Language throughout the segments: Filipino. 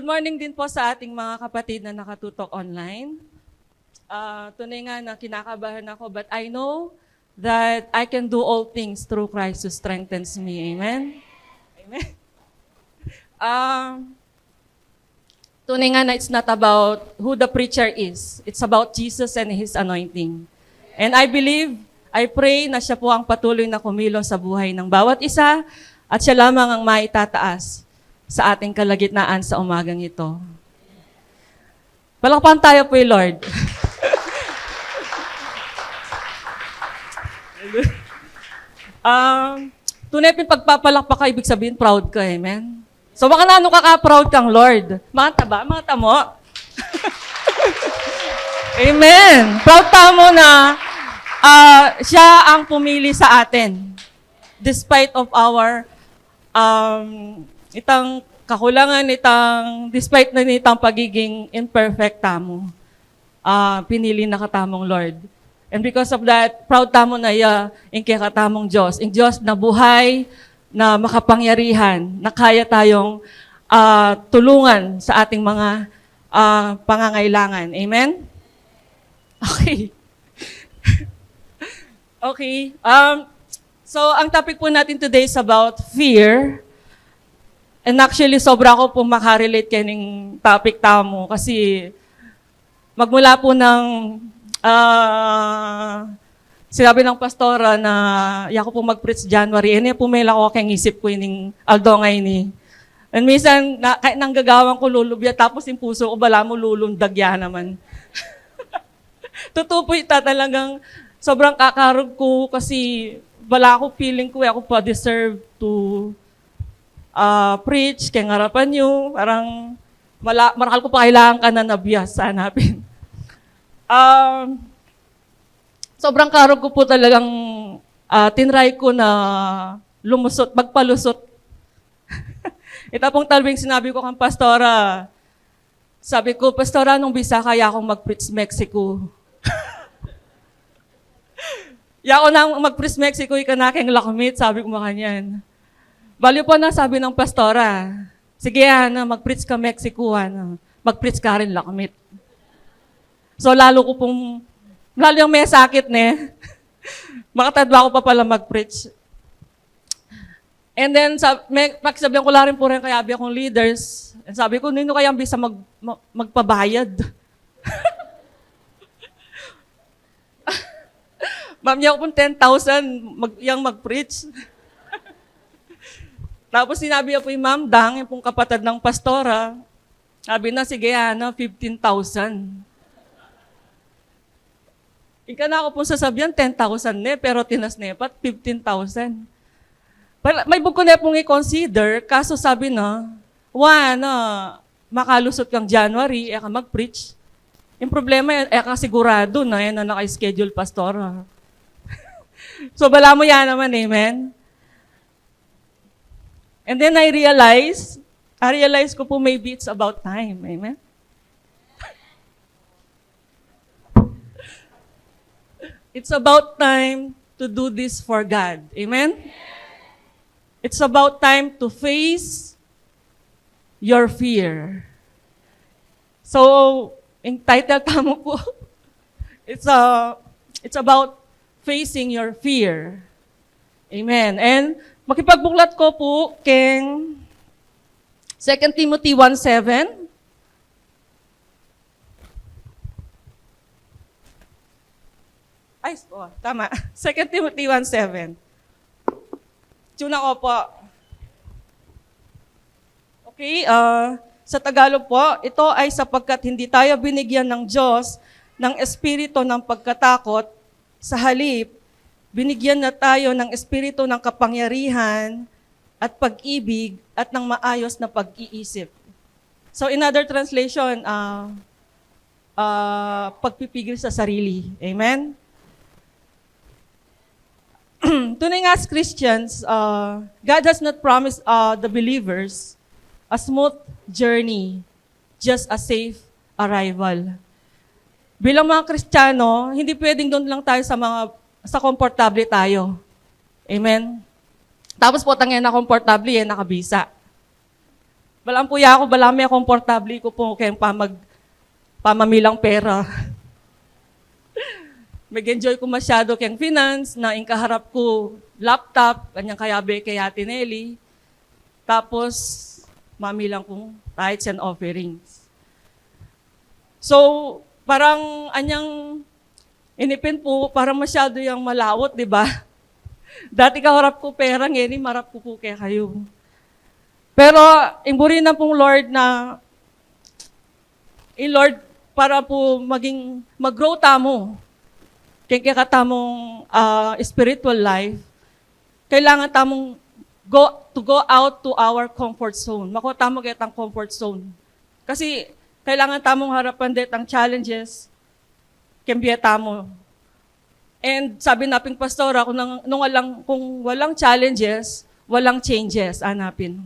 Good morning din po sa ating mga kapatid na nakatutok online. Ah, tunay nga na kinakabahan ako, but I know that I can do all things through Christ who strengthens me. Amen? Amen. Um, tunay nga na it's not about who the preacher is. It's about Jesus and His anointing. And I believe, I pray na siya po ang patuloy na kumilos sa buhay ng bawat isa at siya lamang ang maitataas sa ating kalagitnaan sa umagang ito. Palakpan tayo po, Lord. um, tunay pin pagpapalakpak ka, ibig sabihin proud ka, amen? So baka na ano ka ka-proud kang Lord? Mga taba, mga tamo. amen. Proud tamo na ah, siya ang pumili sa atin. Despite of our um, itang kakulangan, itang, despite na itang pagiging imperfect tamo, ah, pinili na katamong Lord. And because of that, proud tamo na iya, in kay katamong Diyos. In Diyos na buhay, na makapangyarihan, na kaya tayong ah, tulungan sa ating mga ah, pangangailangan. Amen? Okay. okay. Um, so, ang topic po natin today is about fear. And actually, sobra ako po makarelate kaning topic tamo kasi magmula po ng ah, sinabi ng pastora na iya ko po mag-preach January, and po may lako kang isip ko ining aldongay ni. And minsan, na, kahit nang gagawang ko lulubya, tapos yung puso ko, bala mo lulundagya naman. Totoo po ita talagang sobrang kakarog ko kasi wala ako feeling ko, eh, ako pa deserve to ah, preach, kaya ngarapan nyo, parang mala, marakal ko pa kailangan ka na nabiyas hanapin. Um, sobrang karog ko po talagang ah, tinry ko na lumusot, magpalusot. Ito pong talbing sinabi ko kang pastora, sabi ko, pastora, nung bisa kaya akong mag-preach Mexico. Ya ako nang mag-preach Mexico, ika na lakamit, sabi ko makanyan. Baliw po na sabi ng pastora, sige ano, mag-preach ka Mexico, ano, mag-preach ka rin lakamit. So lalo ko pong, lalo yung may sakit ne, makatadwa ko pa pala mag-preach. And then, sab, may, pagsabihan ko lang rin po rin kaya akong leaders, and sabi ko, nino kaya bisa mag, ma- magpabayad? Ma'am, niya ako pong 10,000 mag, yung mag-preach. Tapos sinabi niya po yung ma'am, yung pong kapatid ng pastora. Sabi na, sige, ano, 15,000. Ika na ako pong sasabihan, 10,000 ne, pero tinas nepat, 15,000. Pero may buko na pong i-consider, kaso sabi na, one, uh, makalusot kang January, eh mag-preach. Yung problema, eh ka sigurado na yan na naka-schedule pastora. so bala mo yan naman, amen? And then I realized, I realized ko po maybe it's about time, amen? It's about time to do this for God. Amen? It's about time to face your fear. So, in title tamo po, it's, a, it's about facing your fear. Amen. And makipagbuklat ko po keng 2 Timothy 1.7. Ay, oh, tama. 2 Timothy 1.7. Tuna ko po. Okay, ah, sa Tagalog po, ito ay sapagkat hindi tayo binigyan ng Diyos ng espiritu ng pagkatakot, sa halip, binigyan na tayo ng espiritu ng kapangyarihan at pag-ibig at ng maayos na pag-iisip. So in other translation, ah, ah, pagpipigil sa sarili. Amen? Tunay nga as Christians, uh, God has not promised uh, the believers a smooth journey, just a safe arrival. Bilang mga Kristiyano, hindi pwedeng doon lang tayo sa mga sa komportable tayo. Amen. Tapos po tangyan na komportable yan nakabisa. Balang po ako, balami ako komportable ko po kayong pamag, pamamilang pera. Mag-enjoy ko masyado kayong finance, na inkaharap ko laptop, kanyang kayabe kay Ate Nelly. Tapos, mamilang kong tithes and offerings. So, parang anyang inipin po, parang masyado yung malawot, di ba? Dati kaharap ko pera, ngayon marap ko po kaya kayo. Pero, imburi na pong Lord na, eh Lord, para po maging, mag-grow tamo, kaya kaya katamong ah, spiritual life, kailangan tamong go, to go out to our comfort zone. Mako tamo kaya comfort zone. Kasi, kailangan tamong harapan det ang challenges, kembya tamo. And sabi naping pastora, kung, nang, nung walang, kung walang challenges, walang changes, anapin.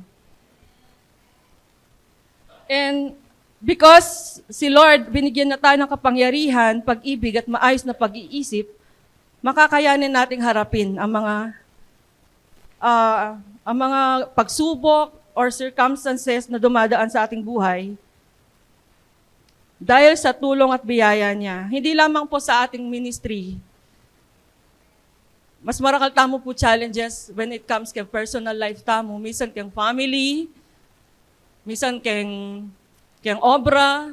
And because si Lord, binigyan na tayo ng kapangyarihan, pag-ibig at maayos na pag-iisip, makakayanin nating harapin ang mga ah, ang mga pagsubok or circumstances na dumadaan sa ating buhay dahil sa tulong at biyaya niya. Hindi lamang po sa ating ministry. Mas marakal tamo po challenges when it comes kay personal life tamo. Minsan kay family, minsan kay kay obra,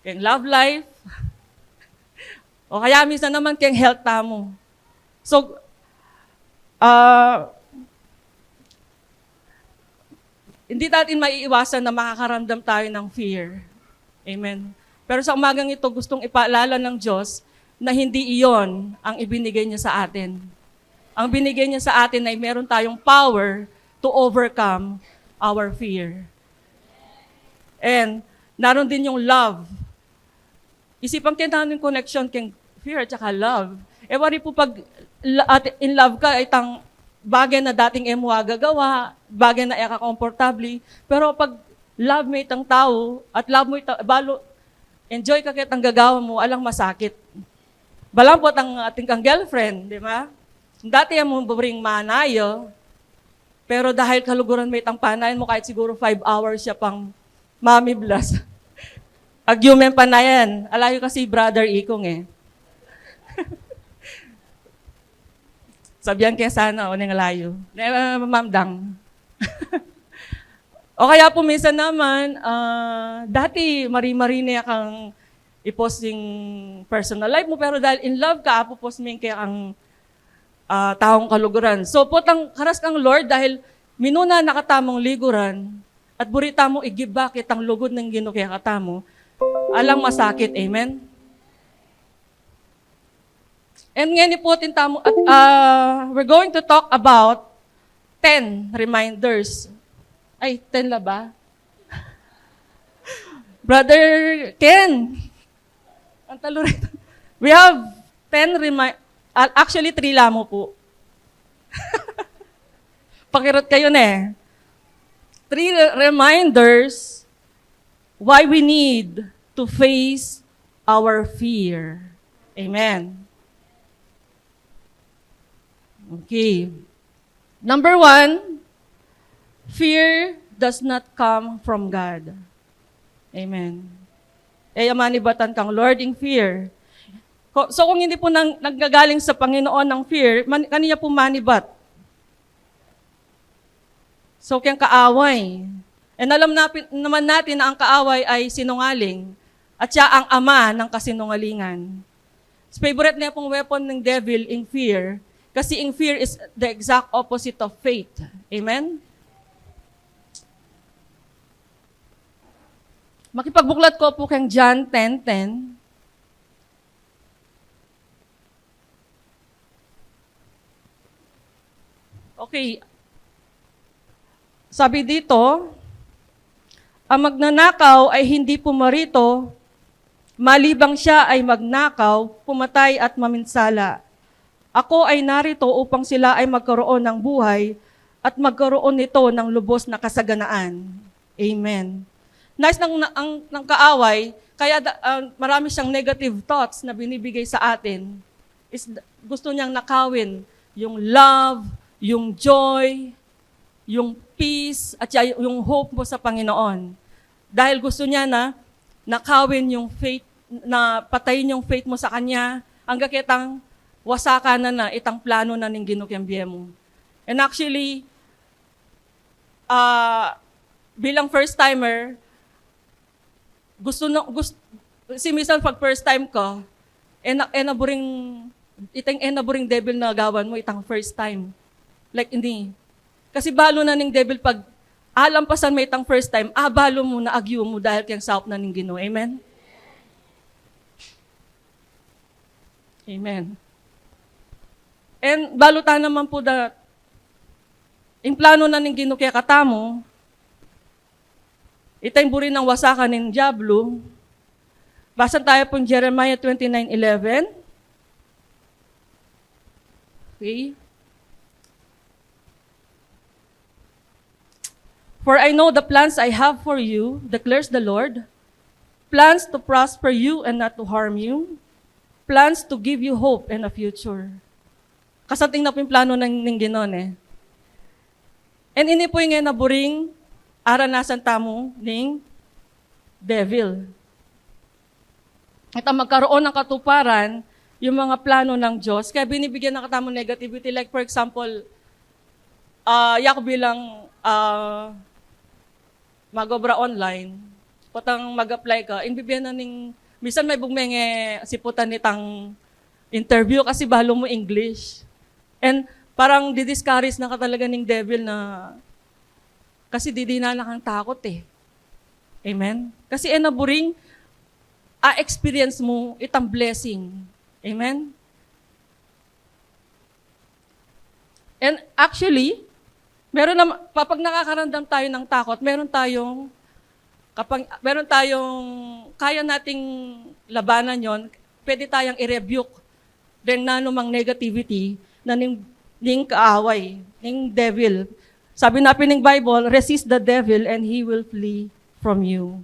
kay love life, o kaya minsan naman kay health tamo. So, ah, hindi natin maiiwasan na makakaramdam tayo ng fear. Amen. Pero sa umagang ito, gustong ipaalala ng Diyos na hindi iyon ang ibinigay niya sa atin. Ang binigay niya sa atin ay meron tayong power to overcome our fear. And naroon din yung love. Isipan kayo namin connection kay fear at saka love. E wari po pag in love ka, ay tang bagay na dating emo gagawa, bagay na eka komportable. Pero pag love mo itang tao, at love mo itang, balo, enjoy ka kitang gagawa mo, alang masakit. Balang po ang ating kang girlfriend, di ba? Dati yung mo bring manayo, pero dahil kaluguran mo itang panayan mo, kahit siguro five hours siya pang mami blast. Agyumen pa na yan. Alayo kasi brother Ikong eh. Sabihan kaya sana, o nang layo. Uh, mamdang. o kaya po minsan naman, ah, dati mari-mari na kang i-posting personal life mo, pero dahil in love ka, apo post mo kaya ang ah, taong kaluguran. So po tang karas kang Lord dahil minuna nakatamong liguran at burita mo i-give back itang lugod ng Ginoo kaya katamo, alang masakit. Amen? And ngayon po tintamo, at ah, we're going to talk about 10 reminders. Ay, 10 la ba? Brother Ken, ang talo rito. We have 10 remi- ah, actually 3 lamo po. Pakirot kayo na eh. Three re- reminders why we need to face our fear. Amen. Okay. Number one, fear does not come from God. Amen. Eh, manibatan kang Lord in fear. So kung hindi po nang, naggagaling sa Panginoon ng fear, man, kaniya po manibat. So kaya kaaway. And alam napin, naman natin na ang kaaway ay sinungaling at siya ang ama ng kasinungalingan. Favorite niya pong weapon ng devil in fear kasi in fear is the exact opposite of faith. Amen? Makipagbuklat ko po kang John 10.10. Okay. Sabi dito, ang magnanakaw ay hindi pumarito, malibang siya ay magnakaw, pumatay at maminsala. Ako ay narito upang sila ay magkaroon ng buhay at magkaroon nito ng lubos na kasaganaan. Amen. Nice ng, ang, ng kaaway, kaya ah, marami siyang negative thoughts na binibigay sa atin. Is, gusto niyang nakawin yung love, yung joy, yung peace at yung hope mo sa Panginoon. Dahil gusto niya na nakawin yung faith, na patayin yung faith mo sa Kanya, hanggang kitang wasaka na na itang plano na ning ginukyambye mo. And actually, ah bilang first timer, gusto na, gusto, si minsan pag first time ko, ena, enaburing, itang enaburing devil na gawan mo, itang first time. Like, hindi. Kasi balo na ning devil pag alampasan mo itang first time, ah, balo mo na agyo mo dahil kayang saop na ning Ginoo. Amen? Amen. And balutan naman po that yung plano na ning Ginoo kaya katamo, itay buri ng wasakan ng Diablo. Basa tayo po Jeremiah 29:11. Okay. For I know the plans I have for you, declares the Lord, plans to prosper you and not to harm you, plans to give you hope and a future. Kasating na po yung plano ng, ng Ginoon eh. And ini po yung naburing aranasan tamo ng devil. At ang magkaroon ng katuparan, yung mga plano ng Diyos, kaya binibigyan ng katamo negativity. Like for example, ah yak bilang ah magobra online, patang mag-apply ka, inbibigyan na ning, minsan may bumenge siputan nitang interview kasi bahalo mo English. And parang didiscourage na ka talaga ng devil na kasi di na kang takot eh. Amen? Kasi enaburing, a-experience mo itang blessing. Amen? And actually, meron na, kapag nakakaramdam tayo ng takot, meron tayong, kapag, meron tayong, kaya nating labanan yon, pwede tayong i-rebuke din na anumang negativity na ning, ning kaaway, ning devil. Sabi natin ng Bible, resist the devil and he will flee from you.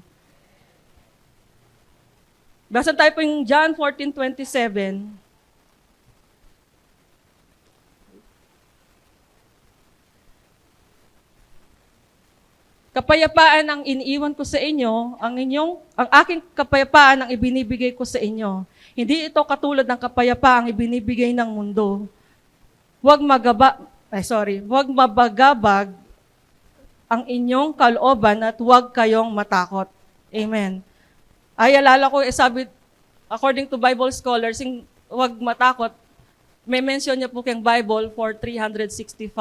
Basta tayo po yung John 14:27. Kapayapaan ang iniiwan ko sa inyo, ang inyong ang aking kapayapaan ang ibinibigay ko sa inyo. Hindi ito katulad ng kapayapaang ibinibigay ng mundo. Huwag magaba ay sorry, huwag mabagabag ang inyong kalooban at huwag kayong matakot. Amen. Ay, alala ko, eh, sabi, according to Bible scholars, yung huwag matakot, may mention niya po kayong Bible for 365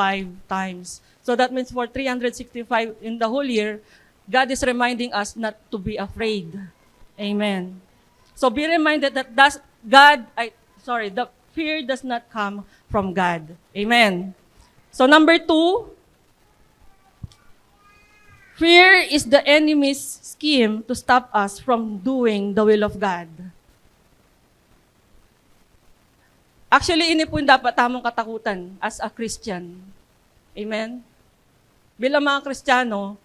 times. So that means for 365 in the whole year, God is reminding us not to be afraid. Amen. So be reminded that that's God, I, sorry, the fear does not come from God. Amen. So number two, fear is the enemy's scheme to stop us from doing the will of God. Actually, ini po yung dapat tamang katakutan as a Christian. Amen? Bilang mga Kristiyano,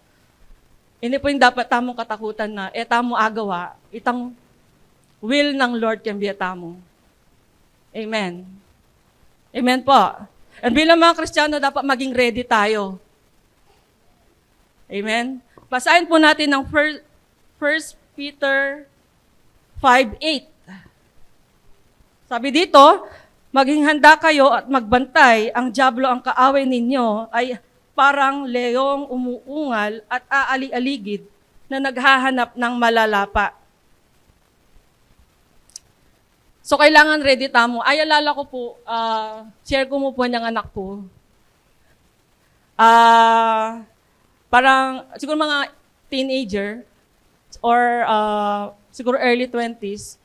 ini po yung dapat tamang katakutan na etamo agawa, itang will ng Lord can be etamo. Amen. Amen po. And bilang mga Kristiyano, dapat maging ready tayo. Amen? Basahin po natin ng 1 Peter 5.8. Sabi dito, maging handa kayo at magbantay, ang Diablo ang kaaway ninyo ay parang leong umuungal at aali-aligid na naghahanap ng malalapa. So, kailangan ready tamo. Ay, alala ko po, ah, share ko mo po niyang anak ko. Ah, parang, siguro mga teenager, or ah, siguro early 20s.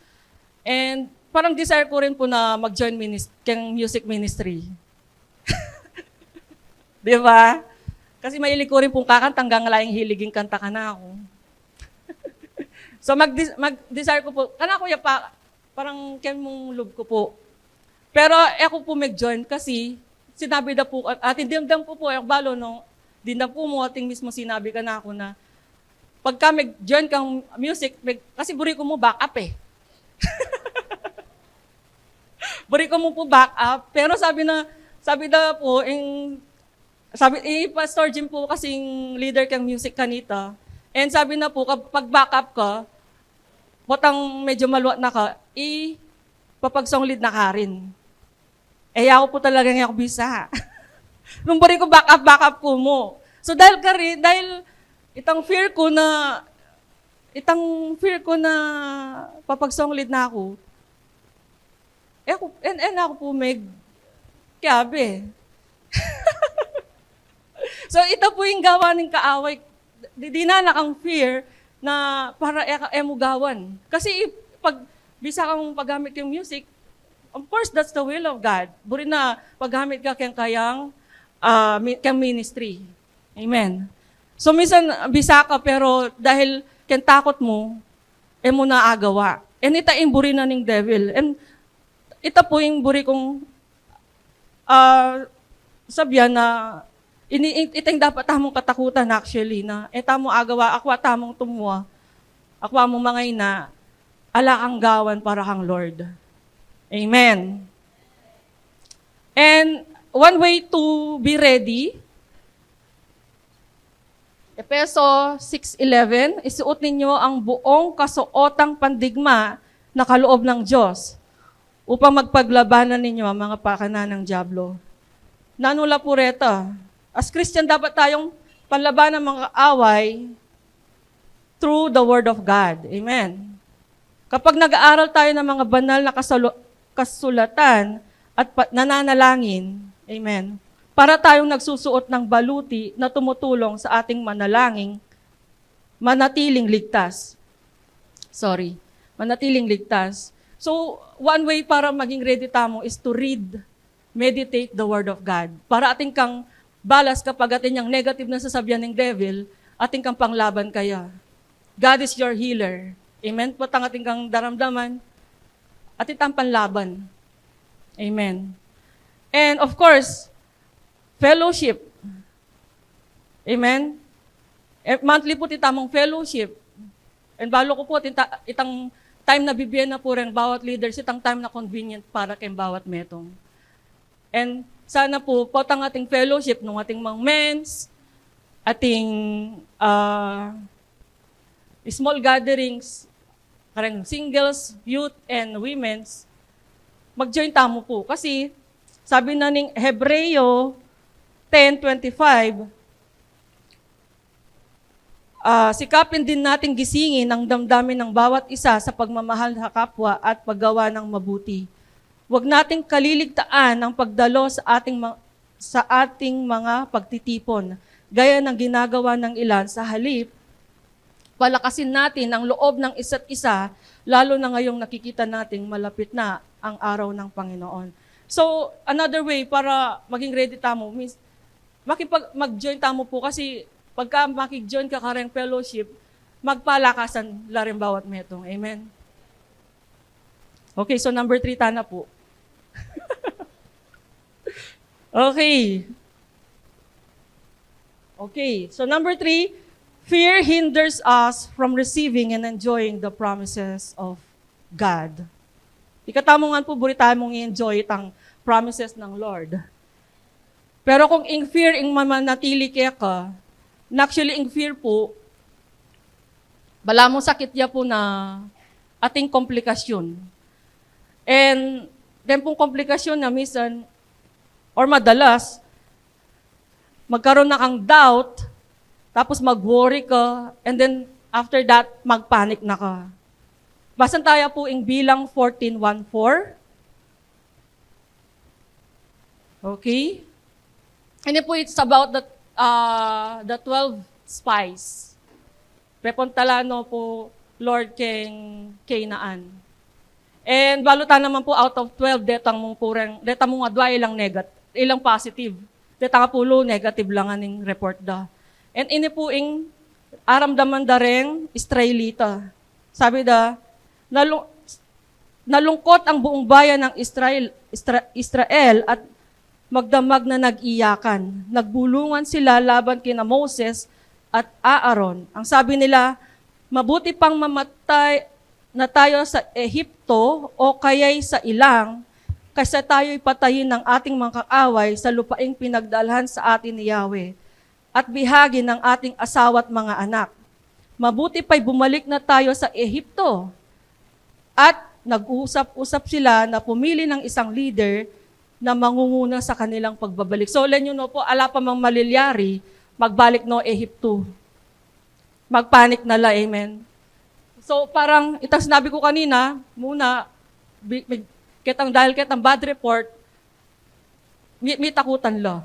And parang desire ko rin po na mag-join minis- kang music ministry. Di ba? Kasi mahilig ko rin pong kakanta hanggang laing hiliging kanta ka na ako. so mag mag-desire ko po, kana kuya pa, parang ken mong love ko po. Pero ako po mag-join kasi sinabi na po, at lang po po, ako balo no, din na po mo ating mismo sinabi ka na ako na pagka mag-join kang music, mag, kasi buri ko mo back up eh. buri ko mo po back up, pero sabi na, sabi na po, yung sabi, eh, Pastor Jim po kasing leader kang music kanita. And sabi na po, kapag backup ka, potang medyo maluwat na ka, i papagsong lead na ka rin. Eh, ako po talaga nga bisa. Nung bari ko backup, backup ko mo. So dahil ka rin, dahil itang fear ko na, itang fear ko na papagsong lead na ako, eh ako, and, and ako po may kabe. So ito po yung gawa ng kaaway. Di, di na ang fear na para e- emugawan. Kasi pag bisa kang paggamit yung music, of course, that's the will of God. Buri na paggamit ka kayang kayang uh, kayang ministry. Amen. So minsan bisa ka pero dahil kayang takot mo, eh mo na agawa. And ita yung buri na ng devil. And ito po yung buri kong uh, sabyan na ini iteng dapat tamong katakutan actually na eta mo agawa akwa tamong tumuwa akwa mo mga ina ala ang gawan para kang Lord. Amen. And one way to be ready Epeso 6.11, isuot ninyo ang buong kasuotang pandigma na kaloob ng Diyos upang magpaglabanan ninyo ang mga pakana ng Diablo. Nanula pureta, As Christian, dapat tayong panlaban ng mga away through the Word of God. Amen. Kapag nag-aaral tayo ng mga banal na kasalo- kasulatan at nananalangin, amen, para tayong nagsusuot ng baluti na tumutulong sa ating manalangin, manatiling ligtas. Sorry, manatiling ligtas. So, one way para maging ready tamo is to read, meditate the Word of God. Para ating kang balas kapag atin yung negative na sasabihan ng devil, ating kang panglaban kaya. God is your healer. Amen? Patang ating kang daramdaman, atin tang panlaban. Amen. And of course, fellowship. Amen? Eh, monthly po titamong fellowship. And balo ko po tita, itang time na bibigyan na po rin bawat leaders, itang time na convenient para kay bawat metong. And sana po, potang ating fellowship ng ating mga mens, ating uh, small gatherings, karang singles, youth, and women's, mag-join tamo po. Kasi, sabi na ning Hebreo 10.25, uh, sikapin din nating gisingin ang damdamin ng bawat isa sa pagmamahal sa kapwa at paggawa ng mabuti. Huwag nating kaliligtaan ang pagdalo sa ating sa ating mga pagtitipon, gaya ng ginagawa ng ilan sa halip. Palakasin natin ang loob ng isa't isa, lalo na ngayong nakikita nating malapit na ang araw ng Panginoon. So, another way para maging ready tamo means makipag mag-join tamo po kasi pagka makig-join ka kareng fellowship, magpalakasan la rin bawat metong. Amen. Okay, so number three, tana po. Okay. Okay, so number three, fear hinders us from receiving and enjoying the promises of God. Ikatamongan po, burita mong i-enjoy itang promises ng Lord. Pero kung in fear, ing mamanatili kaya ka, na actually in fear po, bala mo sakit ya po na ating komplikasyon. And then pong komplikasyon na minsan, or madalas, magkaroon na kang doubt, tapos mag-worry ka, and then after that, mag-panic na ka. Basan tayo po in bilang 14.1.4. Okay? And po it's about the, uh, the 12 spies. Pepontalano po, Lord King Canaan. And balutan naman po out of 12, detang mong purang, detang mong adwa ilang negative, ilang positive. Detang nga po low, negative lang aning report da. And ini po aramdaman da rin, Israelita. Sabi da, nalung, nalungkot ang buong bayan ng Israel, Isra, Israel at magdamag na nag-iyakan. Nagbulungan sila laban kina Moses at Aaron. Ang sabi nila, mabuti pang mamatay na tayo sa Ehipto o kaya'y sa ilang kasi tayo'y patayin ng ating mga kaaway sa lupaing pinagdalhan sa atin ni Yahweh at bihagi ng ating asawa at mga anak. Mabuti pa'y bumalik na tayo sa Ehipto. At nag-usap-usap sila na pumili ng isang leader na mangunguna sa kanilang pagbabalik. So, let nyo know po, ala pa mang malilyari, magbalik no Ehipto. Magpanik na la, amen. So, parang, itas sinabi ko kanina, muna, kitang dahil kitang bad report, may, may takutan la.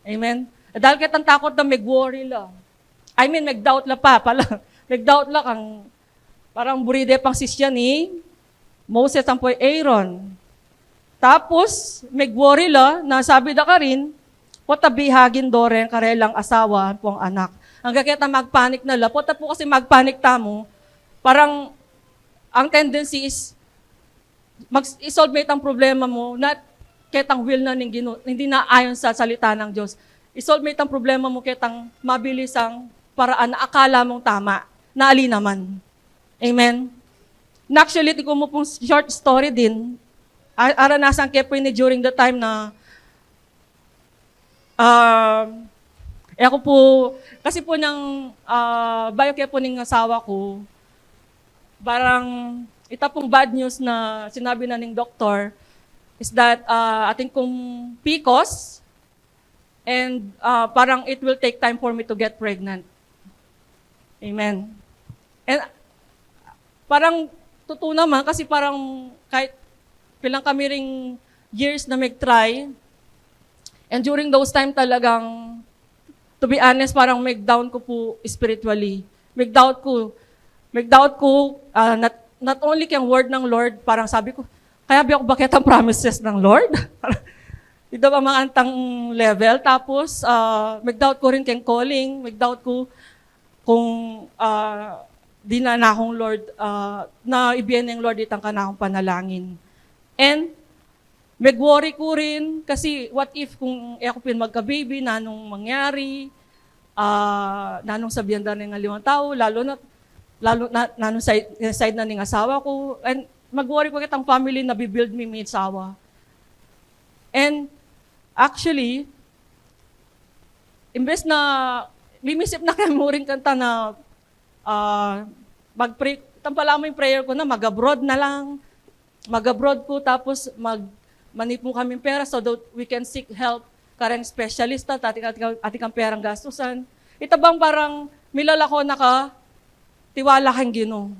Amen. Dahil kitang takot na may worry la. I mean, nag-doubt la pa, pala. Nag-doubt la kang, parang buride pang sisya ni Moses ang po'y Aaron. Tapos, may worry la, na ka rin, potabihagin do rin karelang asawa po ang anak. Hanggang kita magpanik na la, pota po kasi magpanik tamo, parang ang tendency is mag-solve mo itang problema mo, not ketang will na ning gino, hindi na ayon sa salita ng Diyos. I-solve mo itang problema mo ketang mabilisang paraan na akala mong tama, na ali naman. Amen? Na actually, tingko mo pong short story din, aranasan kaya po ni during the time na um, eh ako po, kasi po ng uh, bio po ng asawa ko, parang ita pong bad news na sinabi na ng doktor is that uh, ating kong PCOS and uh, parang it will take time for me to get pregnant. Amen. And parang totoo naman kasi parang kahit pilang kami ring years na mag-try and during those time talagang to be honest, parang mag-down ko po spiritually. Mag-doubt ko. Mag-doubt ko, ah, not, not only kang word ng Lord, parang sabi ko, kaya ba ako bakit ang promises ng Lord? Ito ba mga antang level? Tapos, ah, mag-doubt ko rin kang calling. Mag-doubt ko kung ah, di na na akong Lord, ah, na ibiyan ng Lord itang ka na panalangin. And, Mag-worry ko rin kasi what if kung eh, ako pin magka-baby, nanong mangyari, ah nanong sabihan da ng limang tao, lalo na, lalo na, nanong side, side na ng asawa ko. And mag-worry ko kitang family na bibuild me may asawa. And actually, imbes na, limisip na kaya mo rin kanta na ah mag-pray, tampala mo yung prayer ko na mag-abroad na lang, mag-abroad ko tapos mag manipong kami pera so that we can seek help karang specialista tati ating ating ang perang gastusan ito bang parang milala ko naka tiwala kang Ginoo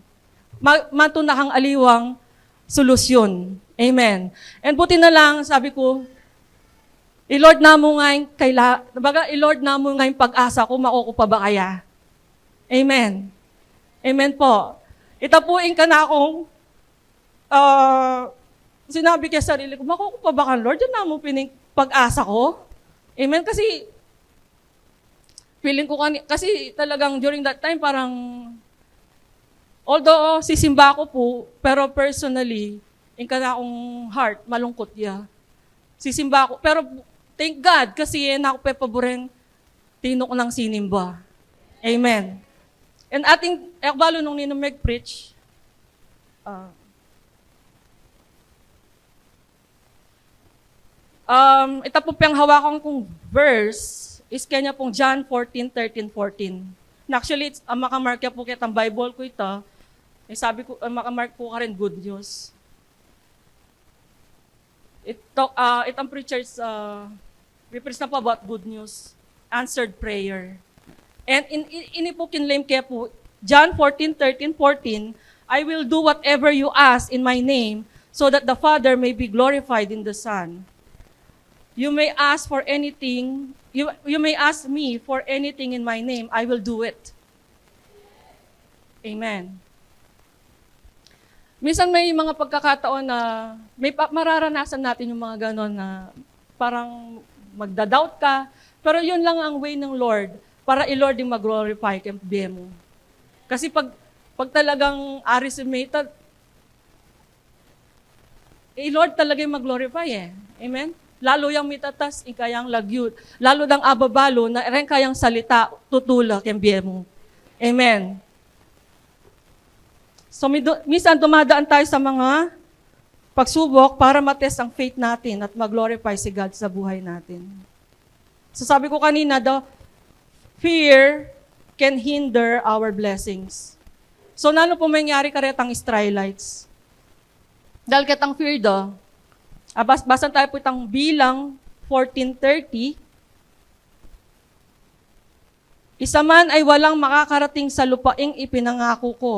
Ma- matunahang aliwang solusyon amen and buti na lang sabi ko I-Lord na mo nga yung kaila, I-Lord na mo nga yung pag-asa ko, makukupa ba kaya? Amen. Amen po. Itapuin ka na akong ah, sinabi kay sarili ko, makukuha ba ka, Lord? Yan na mo pining pag-asa ko. Amen? Kasi, feeling ko, kasi talagang during that time, parang, although sisimba ko po, pero personally, in ka akong heart, malungkot ya. Sisimba ko, pero thank God, kasi yan ako pepaboreng tinok ng sinimba. Amen. And ating, ekbalo nung ninong mag-preach, ah, Um, ito po pang hawakan kong verse is kanya pong John 14, 13, 14. Na actually, it's, ang makamark po kitang Bible ko ito, eh, sabi ko, ang makamark po ka rin good news. Ito, uh, itong preachers, uh, na po about good news, answered prayer. And in, in, ini po kinlaim kaya po, John 14, 13, 14, I will do whatever you ask in my name so that the Father may be glorified in the Son. You may ask for anything, you, you may ask me for anything in my name, I will do it. Amen. Minsan may mga pagkakataon na may mararanasan natin yung mga ganon na parang magda-doubt ka, pero yun lang ang way ng Lord para i-Lord yung mag-glorify kay mo. Kasi pag, pag talagang arisumata, eh, Lord talaga yung mag-glorify eh. Amen? Lalo yung mitatas, ikayang lagyut. Lalo dang ababalo, na rin kayang salita, tutula kay mo. Amen. So, minsan dumadaan tayo sa mga pagsubok para matest ang faith natin at mag-glorify si God sa buhay natin. So sabi ko kanina, the fear can hinder our blessings. So nano po mangyari karetang Israelites? Dahil katang fear do, abas, basan tayo po itang bilang 1430, isa man ay walang makakarating sa lupaing ipinangako ko,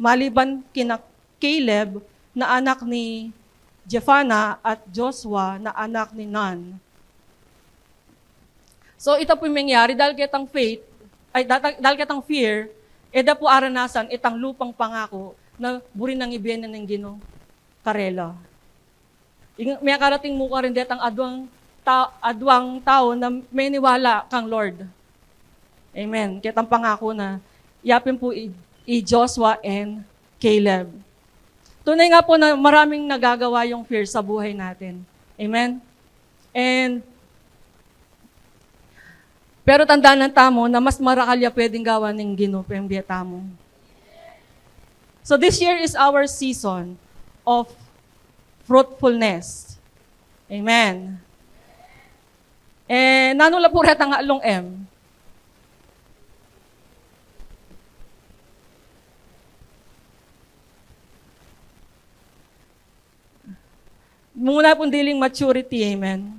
maliban kina Caleb na anak ni Jephana at Joshua na anak ni Nun. So ito po yung mangyari dahil kitang faith, ay dahil kitang fear, eda po aranasan itang lupang pangako na buri ng ibiyena ng Gino Karela. May karating mo ka rin detang adwang, ta- adwang tao na may niwala kang Lord. Amen. Kitang pangako na yapin po i, Joshua and Caleb. Tunay nga po na maraming nagagawa yung fear sa buhay natin. Amen? And pero tandaan ng tamo na mas marakalya pwedeng gawa ng ginupembiya tamo. So this year is our season of fruitfulness. Amen. Eh, nanula po reta nga along M. Muna pong dealing maturity, amen.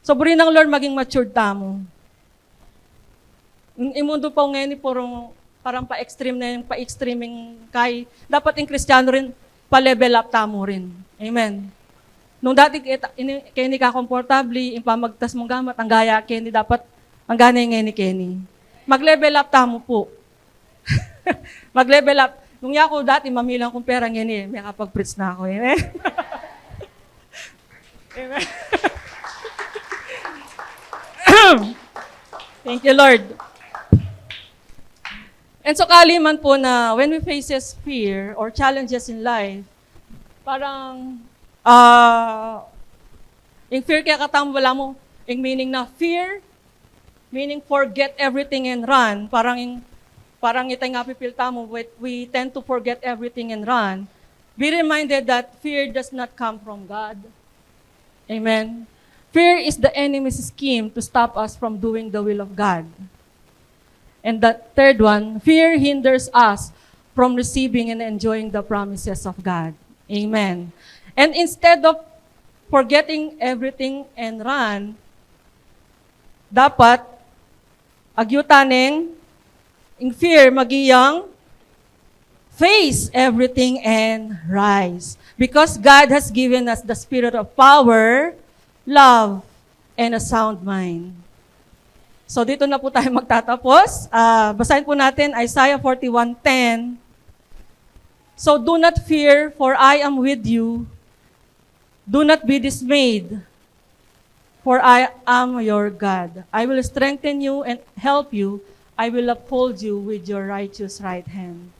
So, buri ng Lord maging matured tamo. Imundo po ngayon, eh, puro parang pa-extreme na yung pa-extreming kay. Dapat yung Kristiyano rin, pa-level up tamo rin. Amen. Nung dati kita- ini- Kenny ka komportable, yung pamagtas mong gamat, ang gaya Kenny, dapat ang gana yung ni Kenny. Mag-level up tamo po. Mag-level up. Nung ako dati, mamilang kong pera ngayon eh, may kapag-preach na ako. Amen. Amen. Thank you, Lord. And so kaliman po na when we faces fear or challenges in life, parang ah yung fear kaya katang wala mo, yung meaning na fear, meaning forget everything and run, parang yung parang itay nga pipilta mo, we, we tend to forget everything and run. Be reminded that fear does not come from God. Amen. Fear is the enemy's scheme to stop us from doing the will of God. And the third one, fear hinders us from receiving and enjoying the promises of God. Amen. And instead of forgetting everything and run, dapat agyutaning in fear magiyang face everything and rise. Because God has given us the spirit of power, love, and a sound mind. So dito na po tayo magtatapos. Ah, basahin po natin Isaiah 41:10. So do not fear, for I am with you. Do not be dismayed, for I am your God. I will strengthen you and help you. I will uphold you with your righteous right hand.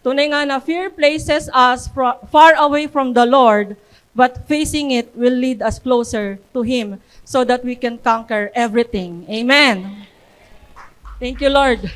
Tunay nga na fear places us far away from the Lord, but facing it will lead us closer to Him so that we can conquer everything. Amen. Thank you, Lord.